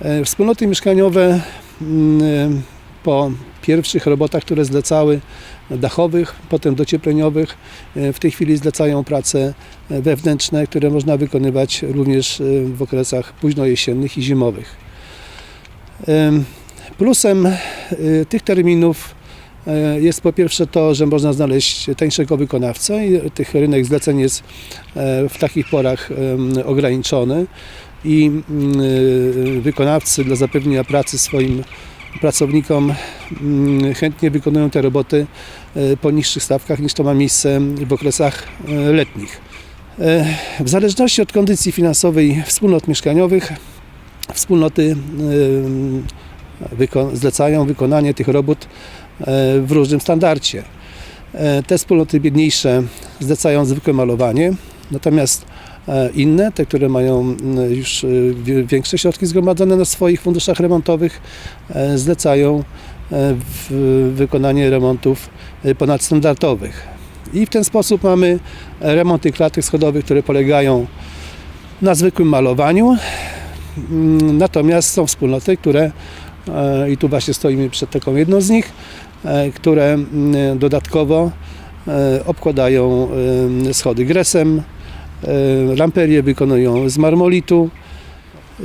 E, Wspólnoty mieszkaniowe mm, po pierwszych robotach, które zlecały dachowych, potem dociepleniowych, e, w tej chwili zlecają prace e, wewnętrzne, które można wykonywać również e, w okresach późnojesiennych i zimowych. Em, Plusem e, tych terminów e, jest po pierwsze to, że można znaleźć tańszego wykonawcę i tych rynek zleceń jest e, w takich porach ograniczony i mm, y, wykonawcy dla zapewnienia pracy swoim pracownikom mm, chętnie wykonują te roboty e, po niższych stawkach niż to ma miejsce w okresach e, letnich. E, W zależności od kondycji finansowej wspólnot mieszkaniowych wspólnoty zlecają wykonanie tych robót w różnym standardzie. Te wspólnoty biedniejsze zlecają zwykłe malowanie, natomiast inne, te, które mają już e, większe środki zgromadzone na swoich funduszach remontowych, e, zlecają e, wykonanie remontów e, ponadstandardowych. I w ten sposób mamy remonty klatek schodowych, które polegają na zwykłym malowaniu, Natomiast są wspólnoty, które, e, i tu właśnie stoimy przed taką jedną z nich, e, które dodatkowo e, obkładają e, schody gresem, e, lamperię wykonują z marmolitu.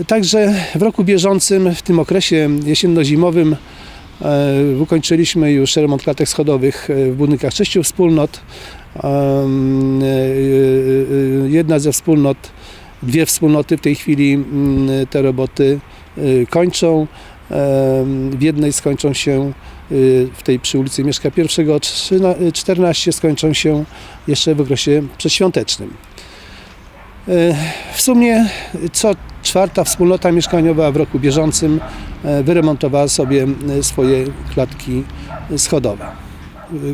Także w roku bieżącym, w tym okresie jesienno-zimowym, e, ukończyliśmy już remont klatek schodowych e, w budynkach sześciu wspólnot. E, e, e, Jedna ze wspólnot Dwie wspólnoty w tej chwili mm, te roboty kończą. W jednej skończą się w tej przy ulicy Mieszka I 14 skończą się jeszcze w okresie przedświątecznym. W sumie co czwarta wspólnota mieszkaniowa w roku bieżącym e, wyremontowała sobie e, swoje klatki schodowe.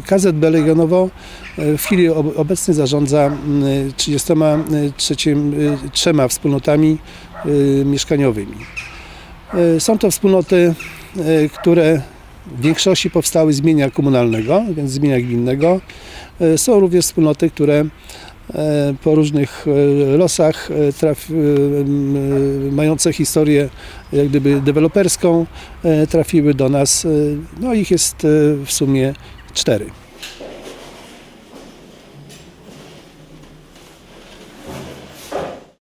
KZB Legionowo e, w chwili ob- obecnej zarządza mm, 33 y, trzema wspólnotami mieszkaniowymi. E, Są to wspólnoty, e, które w większości powstały z mienia komunalnego, więc z mienia gminnego. E, Są również wspólnoty, które e, po różnych e, losach e, traf, e, e, mające historię jak gdyby deweloperską e, trafiły do nas. E, No ich jest e, w sumie cztery.